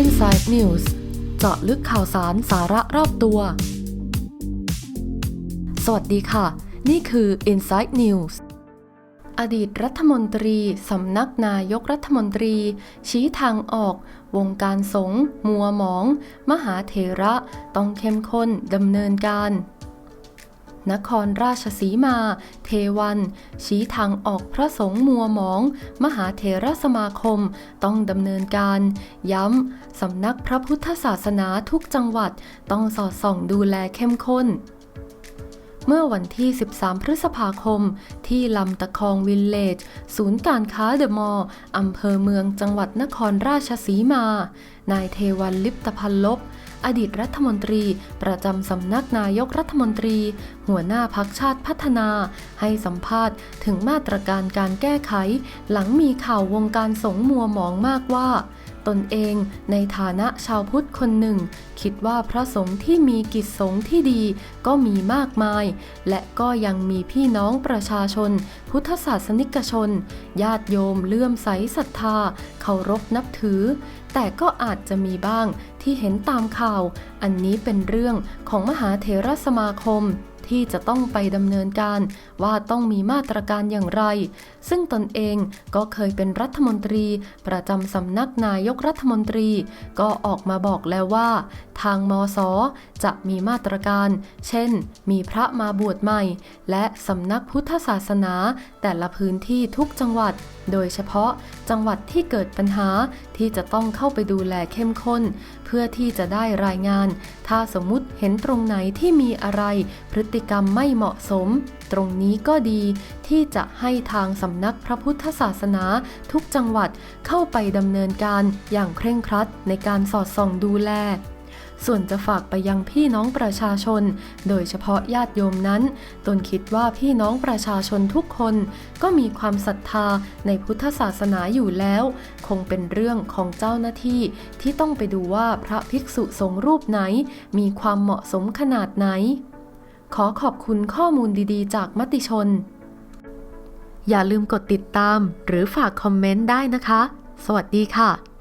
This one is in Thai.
Inside News เจาะลึกข่าวสารสาระรอบตัว สวัสดีค่ะ นี่คือ Inside News อดีตรัฐมนตรีสำนักนายกรัฐมนตรี ชี้ทางออก วงการสงฆ์มัวหมอง มหาเถระต้องเข้มข้นดำเนินการ นครราชสีมา เทวัน ชี้ทางออกพระสงฆ์มัวหมอง มหาเถรสมาคมต้องดำเนินการ ย้ำ สำนักพระพุทธศาสนาทุกจังหวัดต้องสอดส่องดูแลเข้มข้น เมื่อวันที่ 13 พฤษภาคม ที่ลำตะคองวิลเลจ ศูนย์การค้าเดอะมอลล์อำเภอเมืองจังหวัดนครราชสีมา นายเทวันลิปตพันลบ อดีตรัฐมนตรี ประจำสำนักนายกรัฐมนตรี หัวหน้าพักชาติพัฒนา ให้สัมภาษณ์ถึงมาตรการการแก้ไข หลังมีข่าววงการสงมัวหมองมากว่า ตนเองในฐานะชาวพุทธคนหนึ่ง คิดว่าพระสงฆ์ที่มีกิจสงฆ์ที่ดีก็มีมากมาย และก็ยังมีพี่น้องประชาชน พุทธศาสนิกชน ญาติโยมเลื่อมใสศรัทธา เคารพนับถือ แต่ก็อาจจะมีบ้างที่เห็นตามข่าว อันนี้เป็นเรื่องของมหาเถรสมาคม ที่จะต้องไปดำเนินการว่าต้องมีมาตรการอย่างไร ซึ่งตนเองก็เคยเป็นรัฐมนตรี ประจำสำนักนายกรัฐมนตรี ก็ออกมาบอกแล้วว่า ทางมสจะมีมาตรการ เช่น มีพระมาบวชใหม่ และสำนักพุทธศาสนาแต่ละพื้นที่ทุกจังหวัดโดยเฉพาะจังหวัดที่เกิดปัญหาที่จะต้องเข้าไปดูแลเข้มข้น เพื่อที่จะได้รายงาน ถ้าสมมุติเห็นตรงไหนที่มีอะไร พฤติกรรมไม่เหมาะสม ตรงนี้ก็ดีที่จะให้ทางสำนักพระพุทธศาสนาทุกจังหวัดเข้าไปดำเนินการอย่างเคร่งครัดในการสอดส่องดูแล ส่วนจะฝากไปยังพี่น้องประชาชน โดยเฉพาะญาติโยมนั้น ตนคิดว่าพี่น้องประชาชนทุกคน ก็มีความศรัทธาในพุทธศาสนาอยู่แล้ว คงเป็นเรื่องของเจ้าหน้าที่ ที่ต้องไปดูว่าพระภิกษุสงฆ์รูปไหน มีความเหมาะสมขนาดไหน ขอขอบคุณข้อมูลดีๆ จากมติชน อย่าลืมกดติดตาม หรือฝากคอมเมนต์ได้นะคะ สวัสดีค่ะ